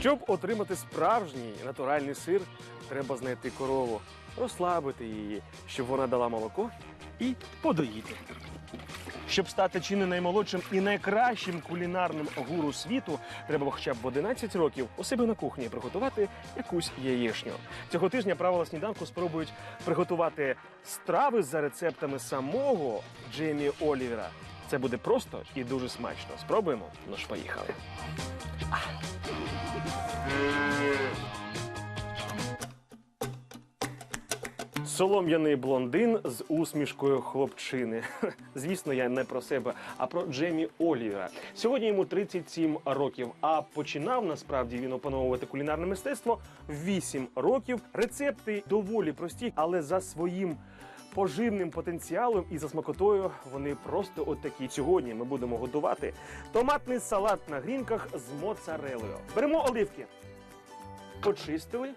Щоб отримати справжній натуральний сир, треба знайти корову, розслабити її, щоб вона дала молоко і подоїти. Щоб стати чи не наймолодшим і найкращим кулінарним гуру світу, треба хоча б в 11 років у себе на кухні приготувати якусь яєшню. Цього тижня правила сніданку спробують приготувати страви за рецептами самого Джеймі Олівера. Це буде просто і дуже смачно. Спробуємо? Ну ж, поїхали. Солом'яний блондин з усмішкою хлопчини. Звісно, я не про себе, а про Джемі Олівера. Сьогодні йому 37 років. А починав насправді він опановувати кулінарне мистецтво в 8 років. Рецепти доволі прості, але за своїм поживним потенціалом і за смакотою вони просто от такі. Сьогодні ми будемо готувати томатний салат на грінках з моцарелою. Беремо оливки, почистили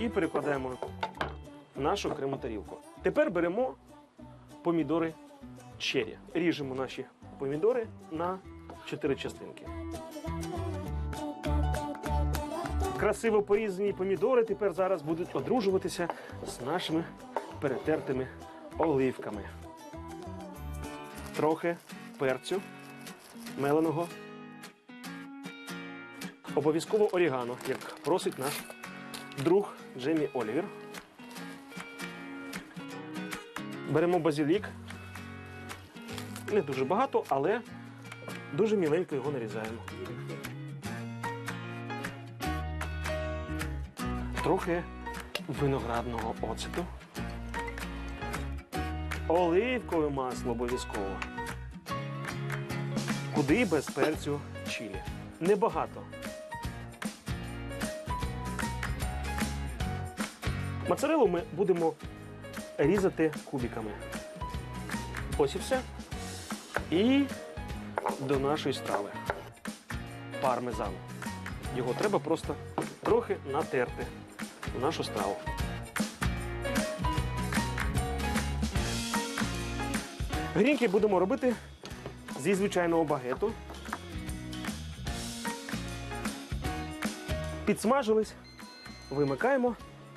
і перекладаємо нашу окрему тарілку. Тепер беремо помідори черрі. Ріжемо наші помідори на чотири частинки. Красиво порізані помідори тепер зараз будуть одружуватися з нашими перетертими оливками. Трохи перцю меленого. Обов'язково орігано, як просить наш друг Джемі Олівер. Беремо базилік. Не дуже багато, але дуже міленько його нарізаємо. Трохи виноградного оцету. Оливкове масло обов'язково. Куди без перцю чилі. Небагато. Моцарелу ми будемо різати кубиками. Ось і все. І до нашої страви. Пармезан. Його треба просто трохи натерти в нашу страву. Грінки будемо робити зі звичайного багету. Підсмажились, вимикаємо.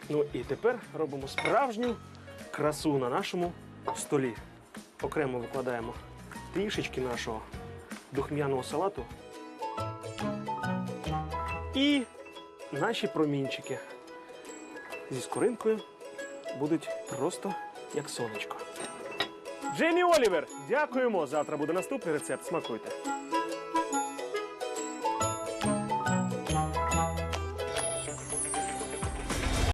Ну і тепер робимо справжню красу на нашому столі. Окремо викладаємо трішечки нашого духмяного салату. І наші промінчики зі скоринкою будуть просто як сонечко. Джеймі Олівер, дякуємо. Завтра буде наступний рецепт. Смакуйте.